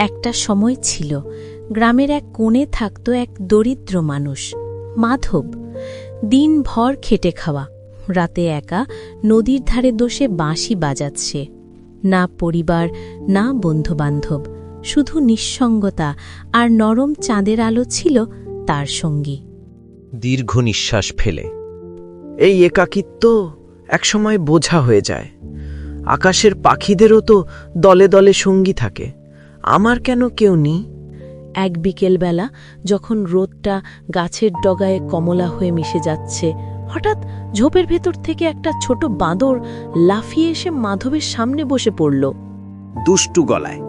একটা সময় ছিল। গ্রামের এক কোণে থাকত এক দরিদ্র মানুষ। মাধব দিনভর খেটে খাওয়া। রাতে একা নদীর ধারে দোষে বাঁশি বাজাচ্ছে। না পরিবার, না বন্ধুবান্ধব। শুধু নিঃসঙ্গতা আর নরম চাঁদের আলো ছিল তার সঙ্গী। দীর্ঘ নিঃশ্বাস ফেলে। এই একাকিত্ব একসময় বোঝা হয়ে যায়। আকাশের পাখিদেরও তো দলে দলে সঙ্গী থাকে। আমার কেন কেউ নেই? এক বিকেলবেলা যখন রোদটা গাছের ডগায় কমলা হয়ে মিশে যাচ্ছে, হঠাৎ ঝোপের ভেতর থেকে একটা ছোট বাঁদর লাফিয়ে এসে মাধবের সামনে বসে পড়ল। দুষ্টু গলায়।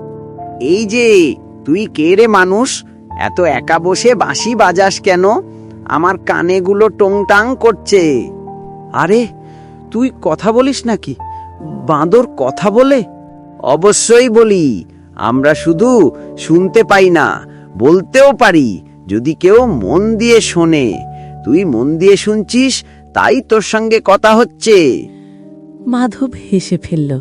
এই যে, তুই কে রে মানুষ? এত একা বসে বাঁশি বাজাস কেন? আমার কানেগুলো টংটাং করছে। আরে, তুই কথা বলিস নাকি? বাঁদর কথা বলে? অবশ্যই বলি। আমরা শুধু শুনতে পাই না বলতেও পারি যদি কেউ মন দিয়ে শোনে। তুই মন দিয়ে শুনছিস তাই তোর সঙ্গে কথা হচ্ছে। মাধব হেসে ফেলল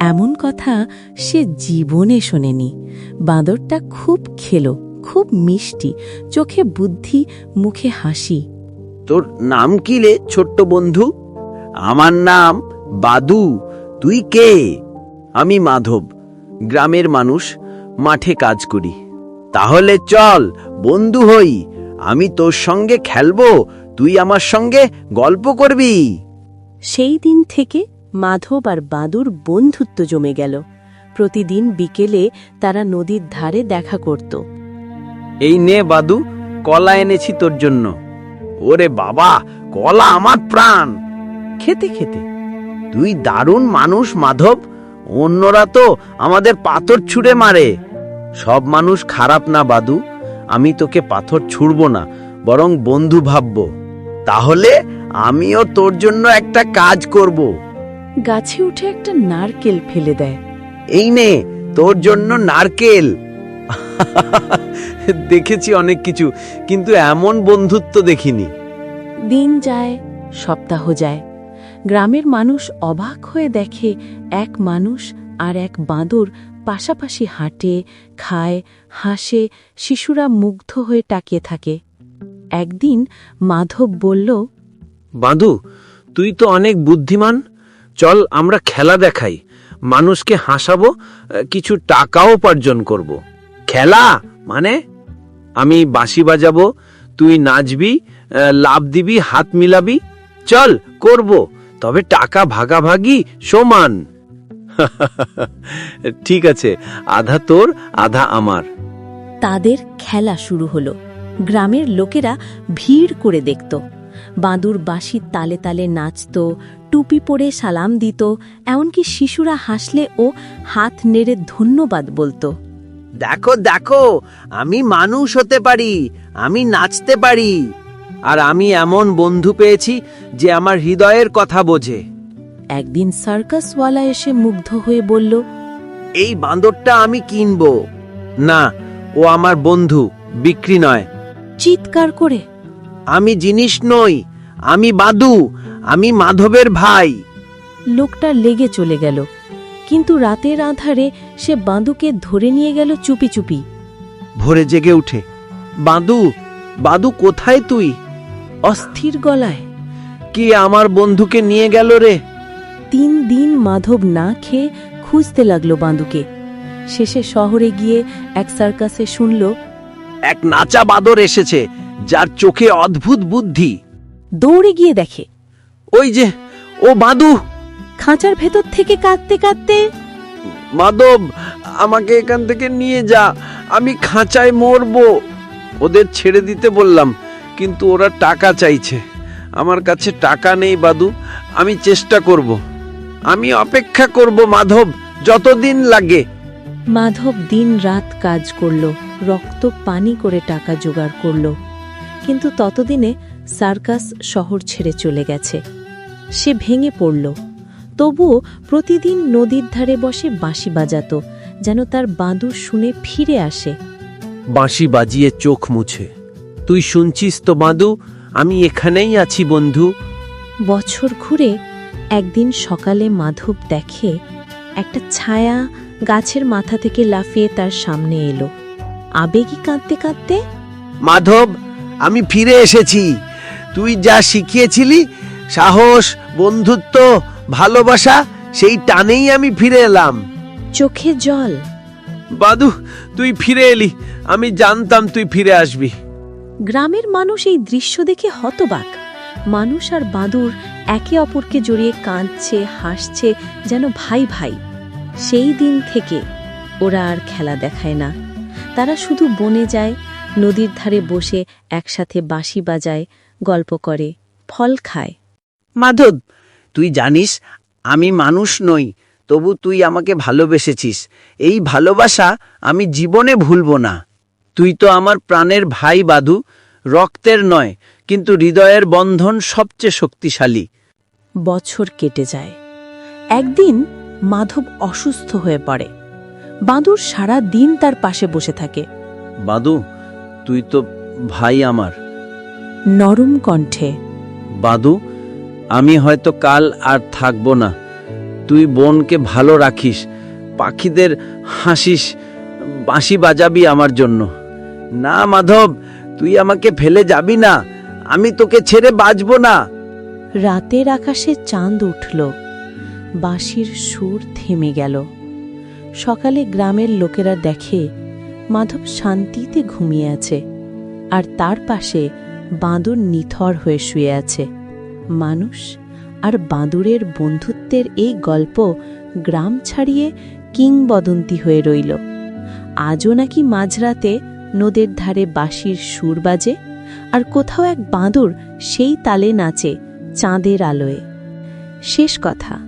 এমন কথা সে জীবনে শোনেনি। বাঁদরটা খুব খেলো খুব মিষ্টি চোখে বুদ্ধি মুখে হাসি। তোর নাম কি রে ছোট্ট বন্ধু? আমার নাম বাদু তুই কে? আমি মাধব গ্রামের মানুষ মাঠে কাজ করি। তাহলে চল বন্ধু হই আমি তোর সঙ্গে খেলব তুই আমার সঙ্গে গল্প করবি। সেই দিন থেকে মাধব আর বাদুর বন্ধুত্ব জমে গেল। প্রতিদিন বিকেলে তারা নদীর ধারে দেখা করত। এই নে বাদু কলা এনেছি তোর জন্য। ওরে বাবা কলা আমার প্রাণ। খেতে খেতে। তুই দারুণ মানুষ মাধব। অন্যরা তো আমাদের পাথর ছুঁড়ে মারে। সব মানুষ খারাপ না বাদু। আমি তোকে পাথর ছুড়ব না বরং বন্ধু ভাবব। তাহলে আমিও তোর জন্য একটা কাজ করব। গাছে উঠে একটা নারকেল ফেলে দেয়। এই নে তোর জন্য নারকেল। দেখেছি অনেক কিছু কিন্তু এমন বন্ধুত্ব দেখিনি। দিন যায় সপ্তাহ যায়। গ্রামের মানুষ অবাক হয়ে দেখে এক মানুষ আর এক বাঁদর পাশাপাশি হাঁটে, খায়, হাসে, শিশুরা মুগ্ধ হয়ে তাকিয়ে থাকে। একদিন মাধব বলল বাঁধু তুই তো অনেক বুদ্ধিমান। চল, আমরা খেলা দেখাই। মানুষকে হাসাবো, কিছু টাকাও উপার্জন করব। খেলা? মানে? আমি বাঁশি বাজাবো, তুই নাচবি লাভ দিবি, হাত মিলাবি। চল, করব। তবে টাকা ভাগাভাগি সমান। ঠিক আছে আধা তোর আধা আমার। তাদের খেলা শুরু হলো। গ্রামের লোকেরা ভিড় করে দেখত। বাঁদুর বাঁশির তালে তালে নাচত টুপি পরে সালাম দিত এমনকি শিশুরা হাসলে ও হাত নেড়ে ধন্যবাদ বলতো। দেখো দেখো আমি মানুষ হতে পারি আমি নাচতে পারি। আর আমি এমন বন্ধু পেয়েছি যে আমার হৃদয়ের কথা বোঝে। একদিন সার্কাসওয়ালা এসে মুগ্ধ হয়ে বলল এই বাঁদরটা আমি কিনবো। না ও আমার বন্ধু বিক্রি নয়। চিৎকার করে? আমি জিনিস নই আমি বাদু আমি মাধবের ভাই। লোকটা লেগে চলে গেল কিন্তু রাতের আধারে সে বাঁদুকে ধরে নিয়ে গেল চুপি চুপি। ভোরে জেগে উঠে বাঁদু বাদু কোথায় তুই? অস্থির গলায় কি আমার বন্ধুকে নিয়ে গেল রে? তিন দিন মাধব না খেয়ে খুঁজতে লাগল বাঁদুকে। শেষে শহরে গিয়ে এক সার্কাসে শুনল এক নাচা বাদর এসেছে যার চোখে অদ্ভুত বুদ্ধি। দৌড়ে গিয়ে দেখে ওই যে ও বাদু। খাঁচার ভেতর থেকে কাঁদতে কাঁদতে মাধব আমাকে এখান থেকে নিয়ে যা আমি খাঁচায় মরবো। ওদের ছেড়ে দিতে বললাম কিন্তু ওরা টাকা চাইছে। আমার কাছে টাকা নেই বাদু। আমি চেষ্টা করব। আমি অপেক্ষা করব মাধব যতদিন লাগে। মাধব দিন রাত কাজ করল রক্ত পানি করে টাকা জোগাড় করল। কিন্তু ততদিনে সার্কাস শহর ছেড়ে চলে গেছে। সে ভেঙে পড়ল। তবুও প্রতিদিন নদীর ধারে বসে বাঁশি বাজাত যেন তার বাঁদুর শুনে ফিরে আসে। বাঁশি বাজিয়ে চোখ মুছে। তুই শুনছিস তো বাঁধু আমি এখানেই আছি বন্ধু। বছর ঘুরে একদিন সকালে মাধব দেখে একটা ছায়া গাছের মাথা থেকে লাফিয়ে তার সামনে এলো। আবেগী কাঁদতে কাঁদতে মাধব আমি ফিরে এসেছি। তুই যা শিখিয়েছিলি সাহস বন্ধুত্ব ভালোবাসা সেই টানেই আমি ফিরে এলাম। চোখে জল। বাদু তুই ফিরে এলি। আমি জানতাম তুই ফিরে আসবি। গ্রামের মানুষ এই দৃশ্য দেখে হতবাক। মানুষ আর বাঁদর একে অপরকে জড়িয়ে কাঁদছে, হাসছে, যেন ভাই ভাই। সেই দিন থেকে ওরা আর খেলা দেখায় না। তারা শুধু বনে যায়, নদীর ধারে বসে একসাথে বাঁশি বাজায়, গল্প করে, ফল খায়। মাধব, তুই জানিস, আমি মানুষ নই, তবু তুই আমাকে ভালোবেসেছিস। এই ভালোবাসা আমি জীবনে ভুলবো না। তুই তো আমার প্রাণের ভাই বাদু রক্তের নয় কিন্তু হৃদয়ের বন্ধন সবচেয়ে শক্তিশালী। বছর কেটে যায়। একদিন মাধব অসুস্থ হয়ে পড়ে। বাঁদর সারা দিন তার পাশে বসে থাকে। বাদু তুই তো ভাই আমার। নরম কণ্ঠে বাদু আমি হয়তো কাল আর থাকব না। তুই বোনকে ভালো রাখিস পাখিদের হাসিস বাঁশি বাজাবি আমার জন্য। না মাধব, তুই আমাকে ফেলে যাবি না। আমি তোকে ছেড়ে বাঁচবো না। রাতের আকাশে চাঁদ উঠল। বাঁশির সুর থেমে গেল। সকালে গ্রামের লোকেরা দেখে মাধব শান্তিতে ঘুমিয়ে আছে, আর তার পাশে বাঁদর নিথর হয়ে শুয়ে আছে। মানুষ আর বাঁদরের বন্ধুত্বের এই গল্প গ্রাম ছাড়িয়ে কিংবদন্তি হয়ে রইল। আজও নাকি মাঝরাতে নদের ধারে বাঁশির সুর বাজে আর কোথাও এক বাঁদর সেই তালে নাচে চাঁদের আলোয়। শেষ কথা,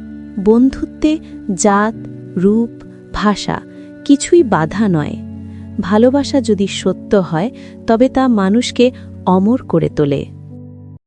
বন্ধুত্বে জাত, রূপ, ভাষা কিছুই বাধা নয়। ভালোবাসা যদি সত্য হয়, তবে তা মানুষকে অমর করে তোলে।